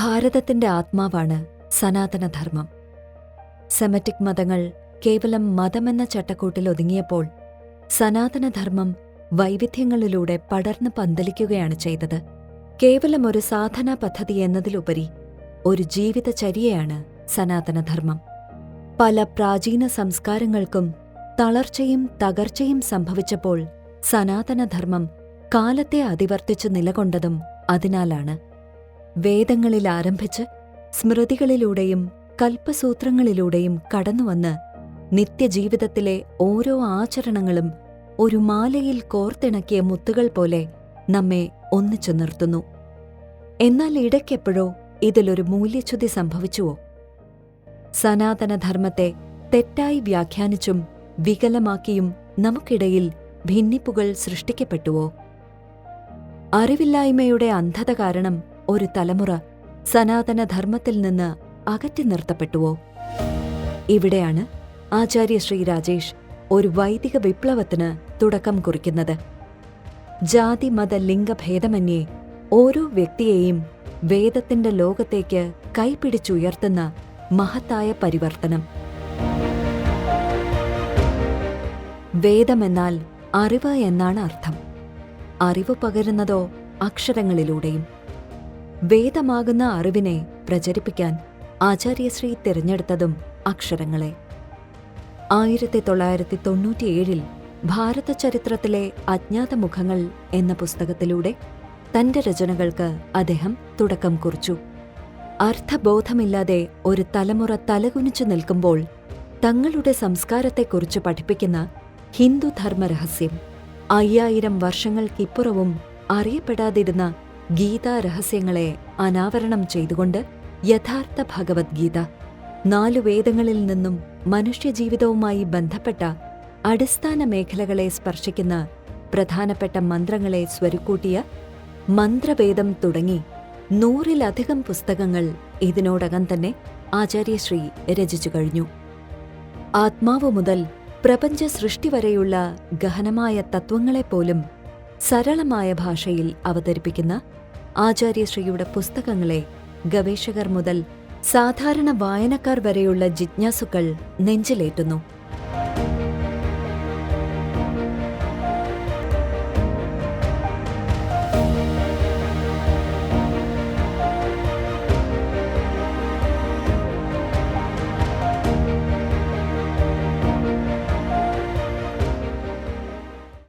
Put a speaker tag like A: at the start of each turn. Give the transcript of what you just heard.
A: ഭാരതത്തിന്റെ ആത്മാവാണ് സനാതനധർമ്മം. സെമറ്റിക് മതങ്ങൾ കേവലം മതമെന്ന ചട്ടക്കൂട്ടിൽ ഒതുങ്ങിയപ്പോൾ സനാതനധർമ്മം വൈവിധ്യങ്ങളിലൂടെ പടർന്നു പന്തലിക്കുകയാണ് ചെയ്തത്. കേവലം ഒരു സാധനാ പദ്ധതി എന്നതിലുപരി ഒരു ജീവിതചര്യയാണ് സനാതനധർമ്മം. പല പ്രാചീന സംസ്കാരങ്ങൾക്കും തളർച്ചയും തകർച്ചയും സംഭവിച്ചപ്പോൾ സനാതനധർമ്മം കാലത്തെ അതിവർത്തിച്ചു നിലകൊണ്ടതും അതിനാലാണ്. വേദങ്ങളിൽ ആരംഭിച്ച് സ്മൃതികളിലൂടെയും കൽപ്പസൂത്രങ്ങളിലൂടെയും കടന്നുവന്ന് നിത്യജീവിതത്തിലെ ഓരോ ആചരണങ്ങളും ഒരു മാലയിൽ കോർത്തിണക്കിയ മുത്തുകൾ പോലെ നമ്മെ ഒന്നിച്ചു നിർത്തുന്നു. എന്നാൽ ഇടയ്ക്കെപ്പോഴോ ഇതിലൊരു മൂല്യച്യുതി സംഭവിച്ചുവോ? സനാതനധർമ്മത്തെ തെറ്റായി വ്യാഖ്യാനിച്ചും വികലമാക്കിയും നമുക്കിടയിൽ ഭിന്നിപ്പുകൾ സൃഷ്ടിക്കപ്പെട്ടുവോ? അറിവില്ലായ്മയുടെ അന്ധത കാരണം ഒരു തലമുറ സനാതനധർമ്മത്തിൽ നിന്ന് അകറ്റി നിർത്തപ്പെട്ടുവോ? ഇവിടെയാണ് ആചാര്യ ശ്രീ രാജേഷ് ഒരു വൈദിക വിപ്ലവത്തിന് തുടക്കം കുറിക്കുന്നത്. ജാതി മത ലിംഗഭേദമന്യേ ഓരോ വ്യക്തിയെയും വേദത്തിന്റെ ലോകത്തേക്ക് കൈപിടിച്ചുയർത്തുന്ന മഹത്തായ പരിവർത്തനം. വേദമെന്നാൽ അറിവ് എന്നാണ് അർത്ഥം. അറിവ് പകരുന്നതോ അക്ഷരങ്ങളിലൂടെയും. വേദമാകുന്ന അറിവിനെ പ്രചരിപ്പിക്കാൻ ആചാര്യശ്രീ തിരഞ്ഞെടുത്തതും അക്ഷരങ്ങളെ. ആയിരത്തി തൊള്ളായിരത്തി തൊണ്ണൂറ്റിയേഴിൽ ഭാരത ചരിത്രത്തിലെ അജ്ഞാത മുഖങ്ങൾ എന്ന പുസ്തകത്തിലൂടെ തന്റെ രചനകൾക്ക് അദ്ദേഹം തുടക്കം കുറിച്ചു. അർത്ഥബോധമില്ലാതെ ഒരു തലമുറ തലകുനിച്ചു നിൽക്കുമ്പോൾ തങ്ങളുടെ സംസ്കാരത്തെക്കുറിച്ച് പഠിപ്പിക്കുന്ന ഹിന്ദുധർമ്മ രഹസ്യം അയ്യായിരം വർഷങ്ങൾക്കിപ്പുറവും അറിയപ്പെടാതിരുന്ന ഗീതാ രഹസ്യങ്ങളെ അനാവരണം ചെയ്തുകൊണ്ട് യഥാർത്ഥ ഭഗവത്ഗീത നാലു വേദങ്ങളിൽ നിന്നും മനുഷ്യജീവിതവുമായി ബന്ധപ്പെട്ട അടിസ്ഥാന മേഖലകളെ സ്പർശിക്കുന്ന പ്രധാനപ്പെട്ട മന്ത്രങ്ങളെ സ്വരുക്കൂട്ടിയ മന്ത്രവേദം തുടങ്ങി നൂറിലധികം പുസ്തകങ്ങൾ ഇതിനോടകം തന്നെ ആചാര്യശ്രീ രചിച്ചു കഴിഞ്ഞു. ആത്മാവ് മുതൽ പ്രപഞ്ച സൃഷ്ടി വരെയുള്ള ഗഹനമായ തത്വങ്ങളെപ്പോലും സരളമായ ഭാഷയിൽ അവതരിപ്പിക്കുന്ന ആചാര്യശ്രീയുടെ പുസ്തകങ്ങളെ ഗവേഷകർ മുതൽ സാധാരണ വായനക്കാർ വരെയുള്ള ജിജ്ഞാസുക്കൾ നെഞ്ചിലേറ്റുന്നു.